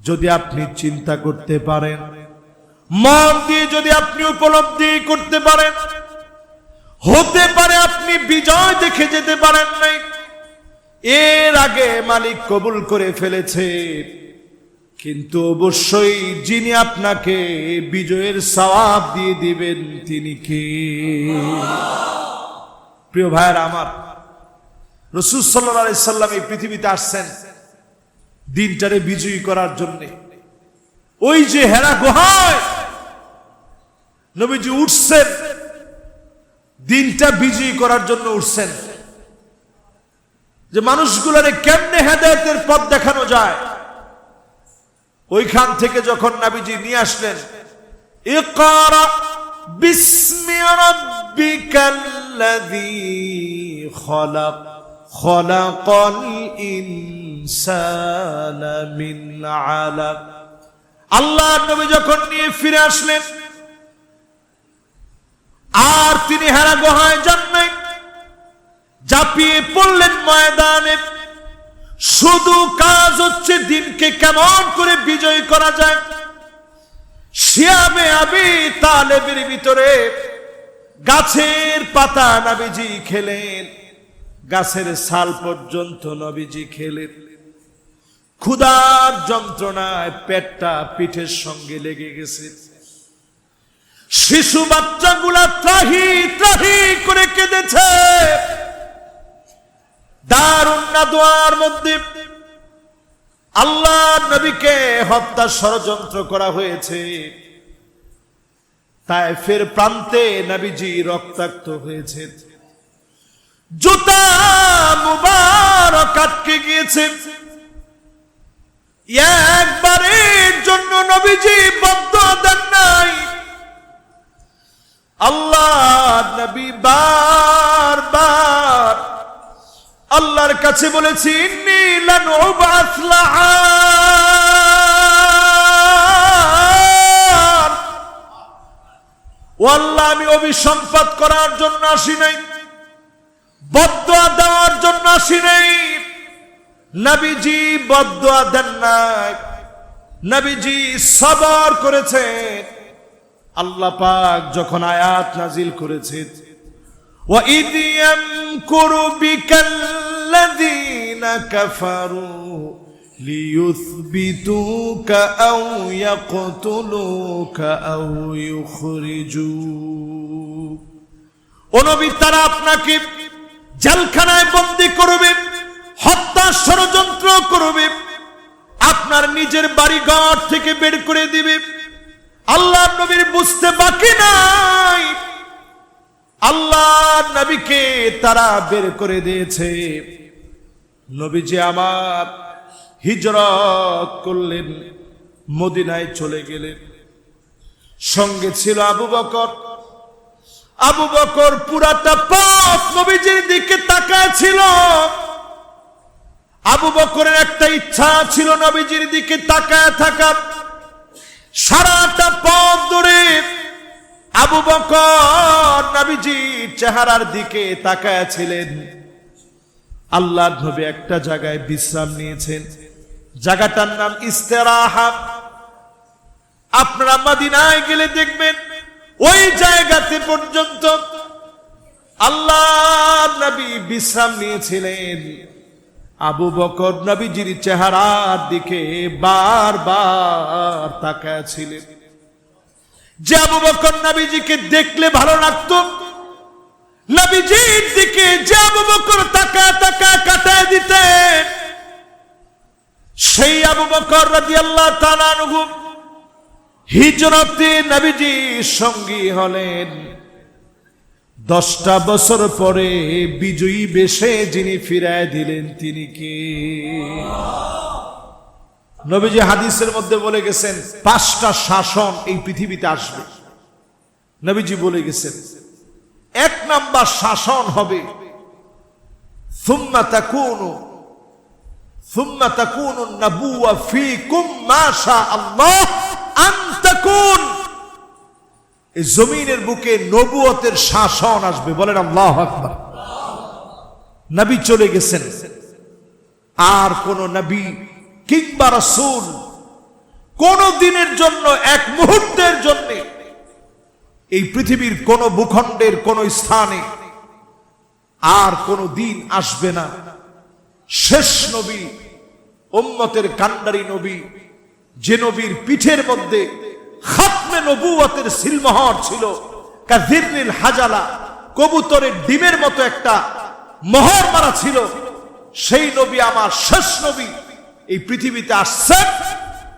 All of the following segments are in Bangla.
যদি আপনি চিন্তা করতে পারেন, মন দিয়ে যদি আপনি উপলব্ধি করতে পারেন, হতে পারে আপনি বিজয় দেখে যেতে পারেন নাই। এর আগে মালিক কবুল করে ফেলেছে, কিন্তু অবশ্যই যিনি আপনাকে বিজয়ের সওয়াব দিয়ে দিবেন, তিনি কে? প্রিয় ভাইয়ের আমার, রসুল সাল্লাহ সাল্লাম এই পৃথিবীতে আসছেন। দিনটারে বিজয়ী করার জন্য। ওই যে হেরা গুহায়, নবীজি উঠছেন। দিনটা বিজয়ী করার জন্য উঠছেন। যে মানুষগুলারে কেমনে হেদায়তের পথ দেখানো যায়। ওইখান থেকে যখন নাবিজি নিয়ে আসলেন, ইকরা বিসমি রাব্বিকাল্লাযী খলাক, খলাকাল ইনসানা আলাক আল্লাহ নবী যখন নিয়ে ফিরে আসলেন, আর তিনি হেরা গুহায় যান নাই। জাপিয়ে পড়লেন ময়দানে। শুধু কাজ হচ্ছে দিনকে কেমন করে বিজয় করা যায়। শিয়াবে আবি তালেবের ভিতরে গাছের পাতা নাবিজি খেলেন। গাছের সাল পর্যন্ত নবীজি খেলেন। ক্ষুধার যন্ত্রণায় পেটটা পিঠের সঙ্গে লেগে গেছে। শিশু বাচ্চাগুলা ত্রাহি ত্রাহি করে কেঁদেছে। দারুণ দোয়ার মধ্যে? আল্লাহ নবীকে হত্যা ষড়যন্ত্র করা হয়েছে। তাই ফের প্রান্তে নবীজি রক্তাক্ত হয়েছে গিয়েছে একবারের জন্য নবীজি বদ্ধ দেন নাই। আল্লাহ নবী বার বার আল্লাহর কাছে বলেছি লানুবাস আল্লাহ, আমি অভিসম্পাদ করার জন্য আসি নাই, বদয়া দেওয়ার জন্য আসি নাই। নবীজি বদয়া দেন নাই নবীজি সবর করেছেন আল্লাহ পাক যখন আয়াত নাজিল করেছে وَإِذْ يَمْكُرُ بِكَ الَّذِينَ كَفَرُوا لِيُثْبِتُوكَ أَوْ يَقْتُلُوكَ أَوْ يُخْرِجُوكَ ও নবী তারা আপনাকে জেলখানায় বন্দি করবে হত্যা ষড়যন্ত্র করবে, আপনার নিজের বাড়িঘর থেকে বের করে দিবে। আল্লাহ নবীর বুঝতে বাকি নাই। আল্লাহ নবীকে তারা বের করে দিয়েছে। নবীজি আমার হিজরত করলেন, মদিনায় চলে গেলেন। সঙ্গে ছিল আবু বকর। আবু বকর পুরাটা পথ নবীজির দিকে তাকায় ছিল। আবু বকরের একটা ইচ্ছা ছিল নবীজির দিকে তাকায় থাকা। সারাটা পথ ধরে আবু বকর নবীজির চেহারার দিকে তাকায় ছিলেন। আল্লাহ নবী একটা জায়গায় বিশ্রাম নিয়েছেন। জায়গাটার নাম ইস্তেরাহা। আপনারা মদিনায় গেলে দেখবেন ওই জায়গাতে পর্যন্ত আল্লাহ নবী বিশ্রাম নিয়েছিলেন। আবু বকর নবীজির চেহারার দিকে বারবার তাকায় ছিলেন যে আবু বকর নবীজিকে দেখলে ভালো লাগতো, নবীজির দিকে যে আবু বকর তাকা তাকা কাটায় দিতেন। সেই আবু বকর রাজি আল্লাহ তালানহু হিজরতে নবীজির সঙ্গী হলেন। দশটা বছর পরে বিজয়ী বেশে যিনি ফিরায় দিলেন, তিনি কে? নবীজি হাদিসের মধ্যে বলে গেছেন, পাঁচটা শাসন এই পৃথিবীতে আসবে। নবীজি বলে গেছেন, এক নাম্বার শাসন হবে আল্লাহ এই জমিনের বুকে নবুয়তের শাসন আসবে। বলেন আল্লাহ আকবার। নবী চলে গেছেন। আর কোন নবী কিংবা রসুল কোন দিনের জন্য, এক মুহূর্তের জন্য এই পৃথিবীর কোন ভূখণ্ডের কোন স্থানে আর কোন দিন আসবে না। শেষ নবী, উম্মতের কান্ডারি নবী, যে নবীর পিঠের মধ্যে খাতমে নবুয়াতের সিলমোহর ছিল। কাজিরনিল হাজালা কবুতরের ডিমের মতো একটা মোহর মারা ছিল। সেই নবী আমার শেষ নবী। এই পৃথিবীতে আসছেন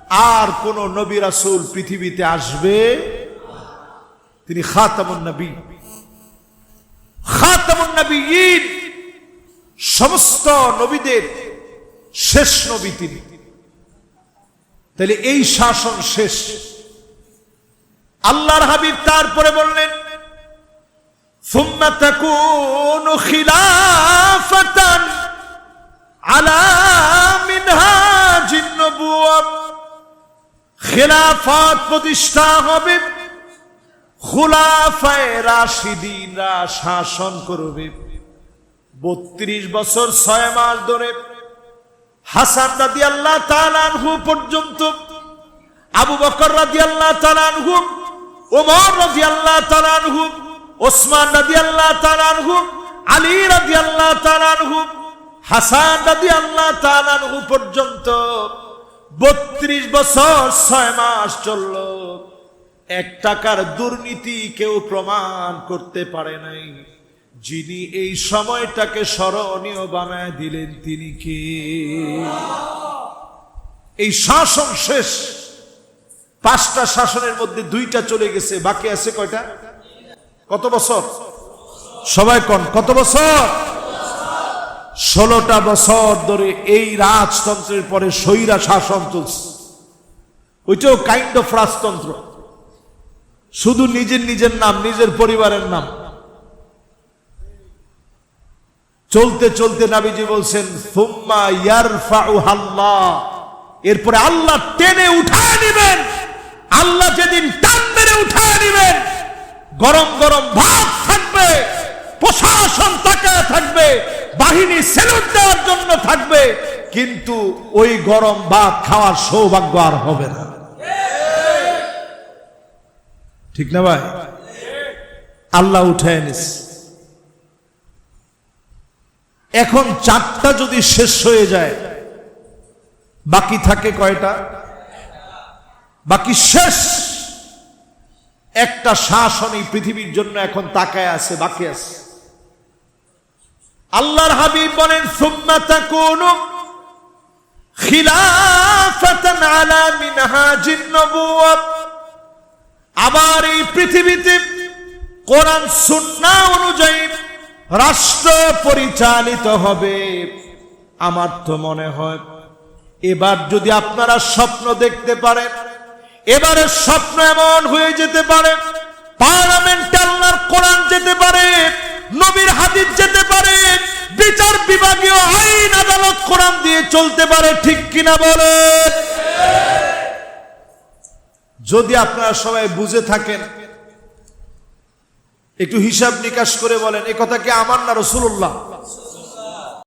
আর কোন নবী রাসূল পৃথিবীতে আসবে? তিনি খাতামুন নবী। খাতামুন সমস্ত নবীদের শেষ নবী তিনি। তাহলে এই শাসন শেষ। আল্লাহর হাবিব তারপরে বললেন খেলাফত প্রতিষ্ঠা হবে, খোলাফায় রাশিদিনরা শাসন করবে। বত্রিশ বছর ছয় মাস ধরে হাসান রাদি আল্লাহ তালানহু পর্যন্ত, আবু বকর রাদি আল্লাহ তালানহু ওমর রাদি আল্লাহ তালানহু ওসমান রাদি আল্লাহ তালানহু আলী রাদি আল্লাহ তালানহু হাসান রাদি আল্লাহ তালানহু পর্যন্ত বত্রিশ বছর ছয় মাস চলল। এক টাকার দুর্নীতি কেউ প্রমাণ করতে পারে নাই। যিনি এই সময়টাকে স্মরণীয় বানায় দিলেন তিনি কে? এই শাসন শেষ। পাঁচটা শাসনের মধ্যে দুইটা চলে গেছে, বাকি আছে কয়টা? কত বছর? সবাই কন? কত বছর? ষোলোটা বছর ধরে এই রাজতন্ত্রের পরে স্বৈরা শাসন চলছে। ওইটাও কাইন্ড অফ রাজতন্ত্র। শুধু নিজের নিজের নাম, নিজের পরিবারের নাম। চলতে চলতে নাবিজি বলছেন ফুম্মা আল্লাহ এরপরে আল্লাহ টেনে উঠায় নেবেন আল্লাহ যেদিন টান মেরে উঠায় নেবেন গরম গরম ভাত থাকবে, প্রশাসন তাকায় থাকবে, বাহিনী সেলুট দেওয়ার জন্য থাকবে, কিন্তু ওই গরম ভাত খাওয়ার সৌভাগ্য আর হবে না। ঠিক না ভাই? আল্লাহ উঠায় নিস। এখন চারটা যদি শেষ হয়ে যায়, বাকি থাকে কয়টা? বাকি শেষ একটা শাসন এই পৃথিবীর জন্য এখন তাকায় আছে, বাকি আছে। আল্লাহর হাবিব বলেন, সুম্মা তাকুনু খিলাফাতান আলা মিনহাজিন আবার এই পৃথিবীতে কোরআন সুন্নাহ অনুযায়ী রাষ্ট্র পরিচালিত হবে। আমার তো মনে হয়, এবার যদি আপনারা স্বপ্ন দেখতে পারেন এবারে স্বপ্ন এমন হয়ে যেতে পারে পার্লামেন্ট আল্লাহর কোরআন যেতে পারে, নবীর হাদিস যেতে পারে, বিচার বিভাগীয় আইন আদালত কোরআন দিয়ে চলতে পারে, ঠিক কিনা বলে? যদি আপনারা সবাই বুঝে থাকেন, একটু হিসাব নিকাশ করে বলেন, এ কথা কি আমার না রসুল্লাহ